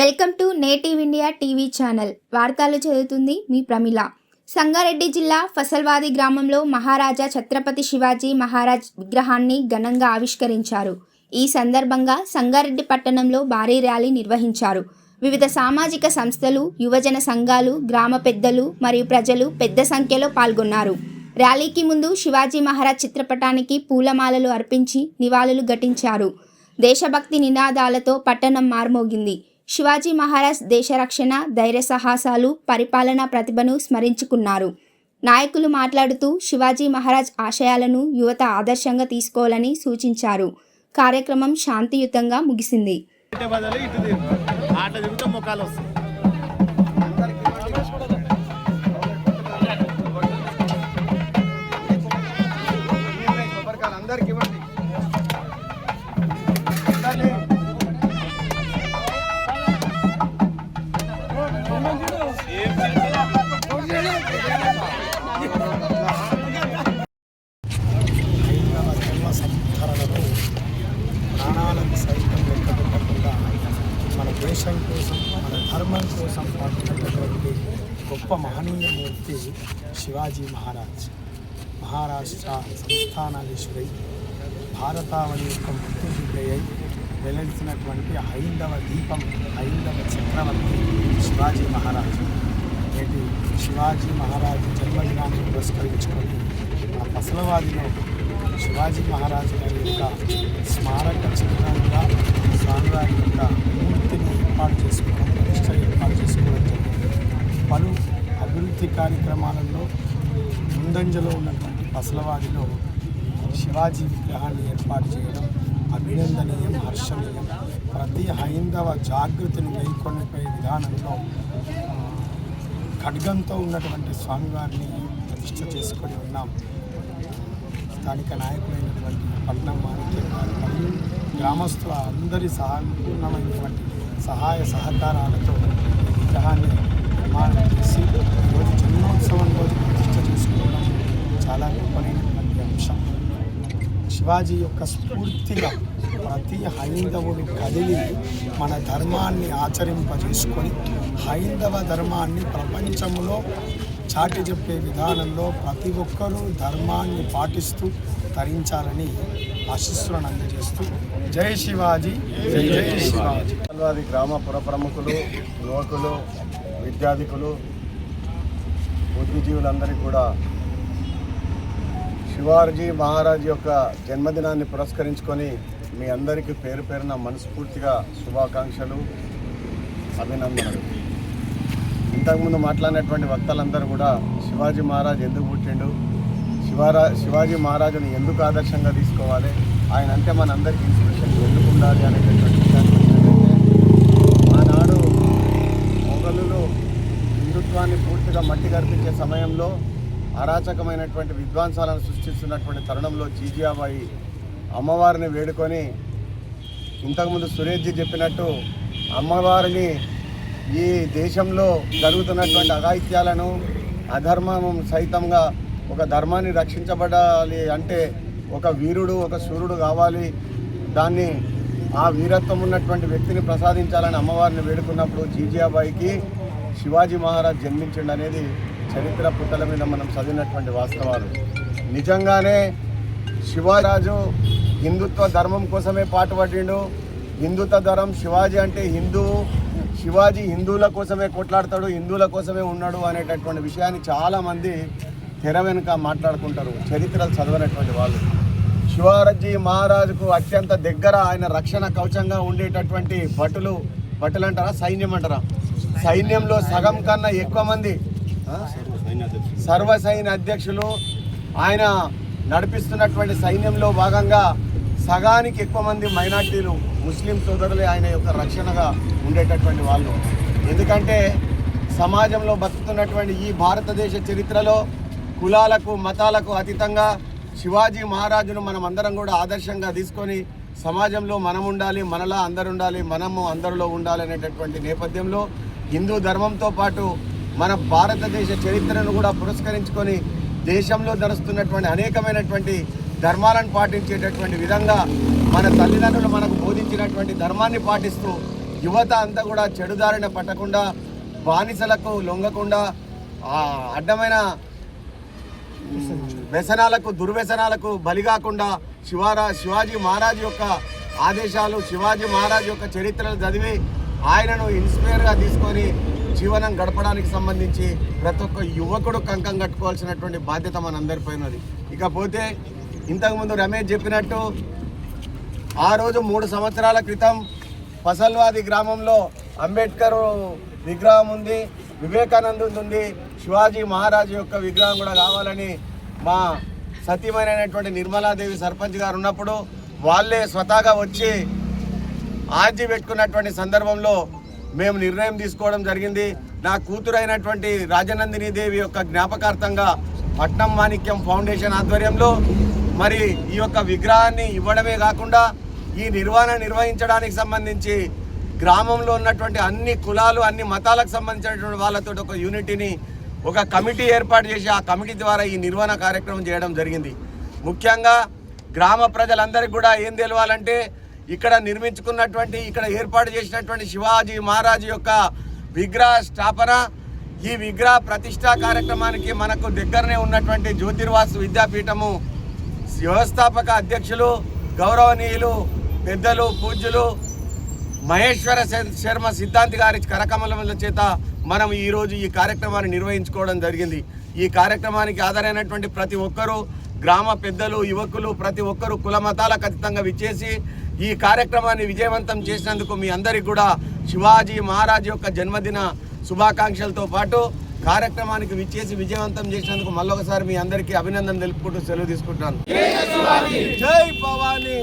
Welcome to native India TV channel. వార్తలు చదువుతుంది మీ ప్రమిళ. సంగారెడ్డి జిల్లా ఫసల్వాది గ్రామంలో మహారాజా ఛత్రపతి శివాజీ మహారాజ్ విగ్రహాన్ని ఘనంగా ఆవిష్కరించారు. ఈ సందర్భంగా సంగారెడ్డి పట్టణంలో భారీ ర్యాలీ నిర్వహించారు. వివిధ సామాజిక సంస్థలు యువజన సంఘాలు గ్రామ పెద్దలు మరియు ప్రజలు పెద్ద సంఖ్యలో పాల్గొన్నారు. ర్యాలీకి ముందు శివాజీ మహారాజ్ చిత్రపటానికి పూలమాలలు అర్పించి నివాళులు ఘటించారు. దేశభక్తి నినాదాలతో పట్టణం మార్మోగింది. శివాజీ మహారాజ్ దేశరక్షణ ధైర్య సాహసాలు పరిపాలనా ప్రతిభను స్మరించుకున్నారు. నాయకులు మాట్లాడుతూ శివాజీ మహారాజ్ ఆశయాలను యువత ఆదర్శంగా తీసుకోవాలని సూచించారు. కార్యక్రమం శాంతియుతంగా ముగిసింది. అందరికి ఇవ్వండి. గొప్ప మహనీయమూర్తి శివాజీ మహారాజ్. మహారాష్ట్ర సంస్థానాధీశుడై భారతావళి యొక్క ముక్తి బిడ్డయ్యై వెల్లడిసినటువంటి హైందవ దీపం హైందవ చక్రవర్తి శివాజీ మహారాజు. నేటి శివాజీ మహారాజు జన్మదినాన్ని పురస్కరించుకొని ఆ పసలవాదిలో శివాజీ మహారాజు గారి యొక్క స్మారక చిహ్నంగా స్వామివారి యొక్క ముందంజలో ఉన్నటువంటి పసలవాడిలో శివాజీ విగ్రహాన్ని ఏర్పాటు చేయడం అభినందనీయం హర్షణీయం. ప్రతి హైందవ జాగృతిని మేల్కొనిపోయే విధానంలో ఖడ్గంతో ఉన్నటువంటి స్వామివారిని ప్రతిష్ట చేసుకొని ఉన్నాం. స్థానిక నాయకులైనటువంటి పట్నం మాణిక్యం గారు గ్రామస్తుల అందరి సహపూర్ణమైనటువంటి సహాయ సహకారాలతో విగ్రహాన్ని నిర్మాణం చేసి ఈరోజు జన్మోత్సవం రోజు చాలా గొప్పనైనటువంటి అంశం. శివాజీ యొక్క స్ఫూర్తిగా ప్రతి హైందవుడు కదిలి మన ధర్మాన్ని ఆచరింపజేసుకొని హైందవ ధర్మాన్ని ప్రపంచంలో చాటి చెప్పే విధానంలో ప్రతి ఒక్కరూ ధర్మాన్ని పాటిస్తూ తరించాలని ఆశీస్సులను అందజేస్తూ జై శివాజీ జై జై శివాజీ. అది గ్రామ పుర ప్రముఖులు యువకులు విద్యాధికులు బుద్ధిజీవులందరికీ కూడా శివాజీ మహారాజ్ యొక్క జన్మదినాన్ని పురస్కరించుకొని మీ అందరికీ పేరు పేరున మనస్ఫూర్తిగా శుభాకాంక్షలు అభినందనలు. ఇంతకుముందు మాట్లాడినటువంటి వక్తలందరూ కూడా శివాజీ మహారాజ్ ఎందుకు పుట్టిండు శివారా శివాజీ మహారాజుని ఎందుకు ఆదర్శంగా తీసుకోవాలి ఆయన అంటే మనందరికీ ఇన్స్పిరేషన్ ఎందుకు ఉండాలి అనేటటువంటి విషయాన్ని వచ్చినట్లయితే ఆనాడు మొఘలులు హిందుత్వాన్ని పూర్తిగా మట్టి కనిపించే సమయంలో అరాచకమైనటువంటి విద్వాంసాలను సృష్టిస్తున్నటువంటి తరుణంలో జీజియాబాయి అమ్మవారిని వేడుకొని ఇంతకుముందు సురేష్జీ చెప్పినట్టు అమ్మవారిని ఈ దేశంలో జరుగుతున్నటువంటి అఘాయిత్యాలను అధర్మం సైతంగా ఒక ధర్మాన్ని రక్షించబడాలి అంటే ఒక వీరుడు ఒక సూర్యుడు కావాలి. దాన్ని ఆ వీరత్వం ఉన్నటువంటి వ్యక్తిని ప్రసాదించాలని అమ్మవారిని వేడుకున్నప్పుడు జీజియాబాయికి శివాజీ మహారాజ్ జన్మించండి అనేది చరిత్ర పుట్టల మీద మనం చదివినటువంటి వాస్తవాలు. నిజంగానే శివరాజు హిందుత్వ ధర్మం కోసమే పాటుపడిండు హిందుత్వ ధర్మం శివాజీ అంటే హిందువు శివాజీ హిందువుల కోసమే కొట్లాడతాడు హిందువుల కోసమే ఉన్నాడు అనేటటువంటి విషయాన్ని చాలామంది తెర వెనుక మాట్లాడుకుంటారు. చరిత్రలు చదవనటువంటి వాళ్ళు. శివాజీ మహారాజుకు అత్యంత దగ్గర ఆయన రక్షణ కవచంగా ఉండేటటువంటి భటులు భటులు అంటారా సైన్యం అంటారా? సైన్యంలో సగం కన్నా ఎక్కువ మంది సర్వ సైన్య అధ్యక్షులు ఆయన నడిపిస్తున్నటువంటి సైన్యంలో భాగంగా సగానికి ఎక్కువ మంది మైనార్టీలు ముస్లిం సోదరులే ఆయన యొక్క రక్షణగా ఉండేటటువంటి వాళ్ళు. ఎందుకంటే సమాజంలో బతుకుతున్నటువంటి ఈ భారతదేశ చరిత్రలో కులాలకు మతాలకు అతీతంగా శివాజీ మహారాజును మనం అందరం కూడా ఆదర్శంగా తీసుకొని సమాజంలో మనం ఉండాలి మనలా అందరు ఉండాలి మనము అందరిలో ఉండాలి అనేటటువంటి నేపథ్యంలో హిందూ ధర్మంతో పాటు మన భారతదేశ చరిత్రను కూడా పురస్కరించుకొని దేశంలో నడుస్తున్నటువంటి అనేకమైనటువంటి ధర్మాలను పాటించేటటువంటి విధంగా మన తల్లిదండ్రులు మనకు బోధించినటువంటి ధర్మాన్ని పాటిస్తూ యువత అంతా కూడా చెడుదారిన పట్టకుండా బానిసలకు లొంగకుండా అడ్డమైన వ్యసనాలకు దుర్వ్యసనాలకు బలి కాకుండా శివారా శివాజీ మహారాజ్ యొక్క ఆదేశాలు శివాజీ మహారాజ్ యొక్క చరిత్రలు చదివి ఆయనను ఇన్స్పైర్గా తీసుకొని జీవనం గడపడానికి సంబంధించి ప్రతి ఒక్క యువకుడు కంకం కట్టుకోవాల్సినటువంటి బాధ్యత మనందరిపై ఇకపోతే ఇంతకుముందు రమేష్ చెప్పినట్టు ఆ రోజు మూడు సంవత్సరాల క్రితం ఫసల్వాది గ్రామంలో అంబేద్కర్ విగ్రహం ఉంది వివేకానంద ఉంది శివాజీ మహారాజు యొక్క విగ్రహం కూడా కావాలని మా సతీమైనటువంటి నిర్మలాదేవి సర్పంచ్ గారు ఉన్నప్పుడు వాళ్ళే స్వతహాగా వచ్చి ఆర్జీ పెట్టుకున్నటువంటి సందర్భంలో మేము నిర్ణయం తీసుకోవడం జరిగింది. నా కూతురు అయినటువంటి రాజనందిని దేవి యొక్క జ్ఞాపకార్థంగా పట్నం మాణిక్యం ఫౌండేషన్ ఆధ్వర్యంలో మరి ఈ యొక్క విగ్రహాన్ని ఇవ్వడమే కాకుండా ఈ నిర్వహణ నిర్వహించడానికి సంబంధించి గ్రామంలో ఉన్నటువంటి అన్ని కులాలు అన్ని మతాలకు సంబంధించినటువంటి వాళ్ళతో ఒక యూనిటీని ఒక కమిటీ ఏర్పాటు చేసి ఆ కమిటీ ద్వారా ఈ నిర్వహణ కార్యక్రమం చేయడం జరిగింది. ముఖ్యంగా గ్రామ ప్రజలందరికీ కూడా ఏం తెలవాలంటే ఇక్కడ నిర్మించుకున్నటువంటి ఇక్కడ ఏర్పాటు చేసినటువంటి శివాజీ మహారాజు యొక్క విగ్రహ స్థాపన ఈ విగ్రహ ప్రతిష్టా కార్యక్రమానికి మనకు దగ్గరనే ఉన్నటువంటి జ్యోతిర్వాసు విద్యాపీఠము వ్యవస్థాపక అధ్యక్షులు గౌరవనీయులు పెద్దలు పూజ్యులు మహేశ్వర శర్మ సిద్ధాంతి గారి కరకమలముల చేత మనం ఈరోజు ఈ కార్యక్రమాన్ని నిర్వహించుకోవడం జరిగింది. ఈ కార్యక్రమానికి ఆధారైనటువంటి ప్రతి ఒక్కరూ గ్రామ పెద్దలు యువకులు ప్రతి ఒక్కరూ కుల మతాలకు అతీతంగా విచ్చేసి ఈ కార్యక్రమాన్ని విజయవంతం చేసినందుకు మీ అందరికీ కూడా శివాజీ మహారాజ్ యొక్క జన్మదిన శుభాకాంక్షలతో పాటు కార్యక్రమానికి విచ్చేసి విజయవంతం చేసినందుకు మళ్ళొకసారి మీ అందరికీ అభినందన తెలుపుకుంటూ సెలవు తీసుకుంటున్నాను జై భవానీ!